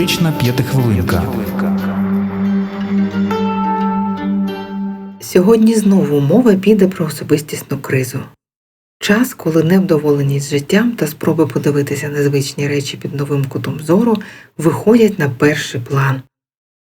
Психотерапевтична п'ятихвилинка. Сьогодні знову мова піде про особистісну кризу. Час, коли невдоволеність життям та спроби подивитися на звичні речі під новим кутом зору виходять на перший план.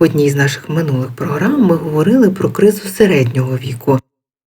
В одній з наших минулих програм ми говорили про кризу середнього віку,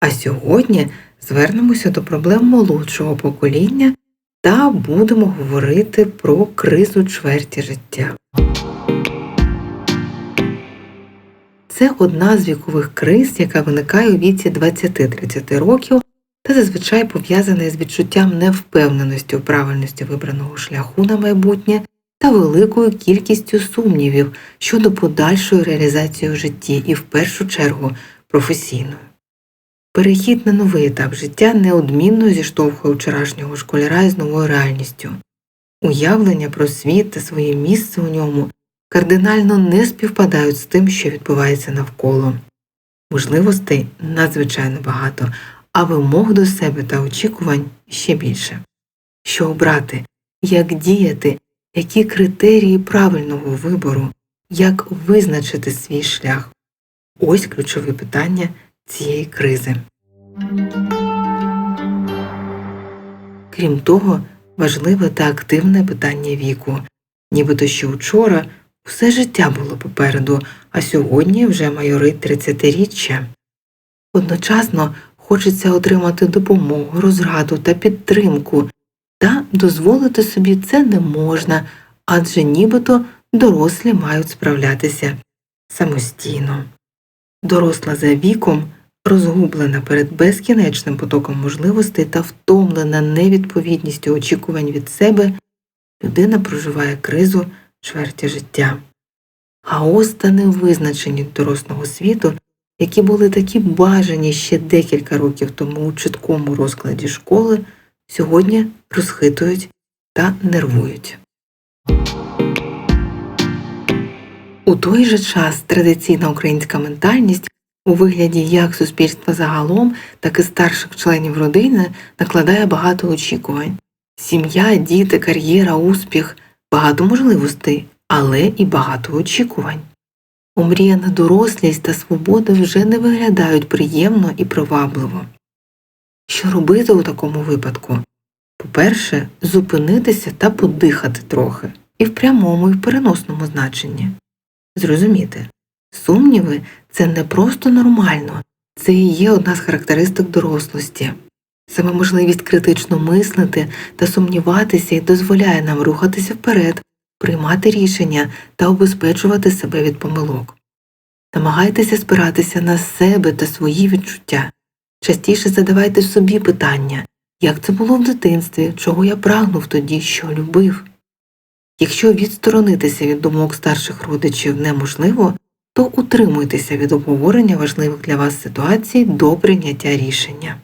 а сьогодні звернемося до проблем молодшого покоління та будемо говорити про кризу чверті життя. Це одна з вікових криз, яка виникає у віці 20-30 років та зазвичай пов'язана з відчуттям невпевненості у правильності вибраного шляху на майбутнє та великою кількістю сумнівів щодо подальшої реалізації у житті і в першу чергу професійної. Перехід на новий етап життя неодмінно зіштовхує вчорашнього школяра із новою реальністю. Уявлення про світ та своє місце у ньому кардинально не співпадають з тим, що відбувається навколо. Можливостей надзвичайно багато, а вимог до себе та очікувань ще більше. Що обрати, як діяти, які критерії правильного вибору, як визначити свій шлях ось ключові питання цієї кризи. Крім того, важливе та активне питання віку, нібито що вчора все життя було попереду, а сьогодні вже майорить 30-річчя. Одночасно хочеться отримати допомогу, розраду та підтримку, та дозволити собі це не можна, адже нібито дорослі мають справлятися самостійно. Доросла за віком, розгублена перед безкінечним потоком можливостей та втомлена невідповідністю очікувань від себе, людина проживає кризу чверті життя. Хаос та невизначеність дорослого світу, які були такі бажані ще декілька років тому у чіткому розкладі школи, сьогодні розхитують та нервують. У той же час традиційна українська ментальність у вигляді як суспільства загалом, так і старших членів родини накладає багато очікувань. Сім'я, діти, кар'єра, успіх, багато можливостей, але і багато очікувань. Омріяна дорослість та свобода вже не виглядають приємно і привабливо. Що робити у такому випадку? По-перше, зупинитися та подихати трохи, і в прямому, і в переносному значенні. Зрозуміти, сумніви це не просто нормально, це і є одна з характеристик дорослості. Саме можливість критично мислити та сумніватися і дозволяє нам рухатися вперед, приймати рішення та обезпечувати себе від помилок. Намагайтеся спиратися на себе та свої відчуття. Частіше задавайте собі питання, як це було в дитинстві, чого я прагнув тоді, що любив. Якщо відсторонитися від думок старших родичів неможливо, то утримуйтеся від обговорення важливих для вас ситуацій до прийняття рішення.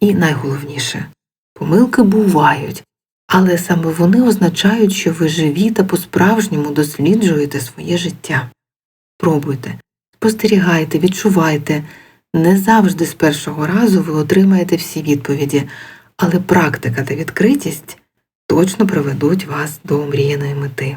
І найголовніше помилки бувають, але саме вони означають, що ви живі та по-справжньому досліджуєте своє життя. Пробуйте, спостерігайте, відчувайте. Не завжди з першого разу ви отримаєте всі відповіді, але практика та відкритість точно приведуть вас до омріяної мети.